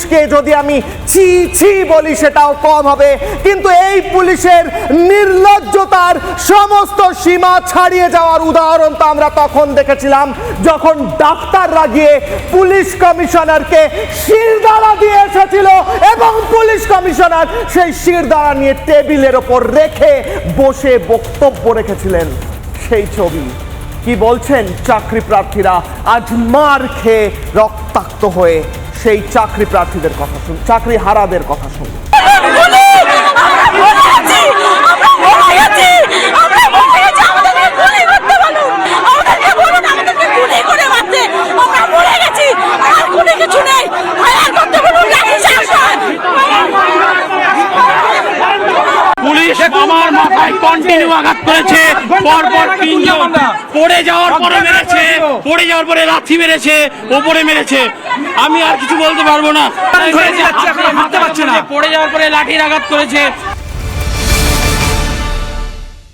পুলিশকে যদি আমি ছি ছি বলি সেটাও কম হবে। কিন্তু এই পুলিশের নির্লজ্জতার সমস্ত সীমা ছাড়িয়ে যাওয়ার উদাহরণ তো আমরা তখন দেখেছিলাম, যখন ডাক্তাররা গিয়ে পুলিশ কমিশনারকে শিরদাঁড়া দিয়ে এসেছিল এবং পুলিশ কমিশনার সেই শিরদাঁড়া নিয়ে টেবিলের ওপর রেখে বসে বক্তব্য রেখেছিলেন। সেই ছবি, কি বলছেন? চাকরি প্রার্থীরা আজ মার খেয়ে রক্তাক্ত হয়ে সেই চাকরি প্রার্থীদের কথা শুন চাকরি হারাদের কথা শুন আমার মাথায় কন্টিনিউ আঘাত করেছে। পরপর তিনজন পড়ে যাওয়ার পরে মেরেছে পড়ে যাওয়ার পরে লাথি মেরেছে ওপরে মেরেছে। আমি আর কিছু বলতে পারব না। পড়ে যাওয়ার পরে লাঠির আঘাত করেছে।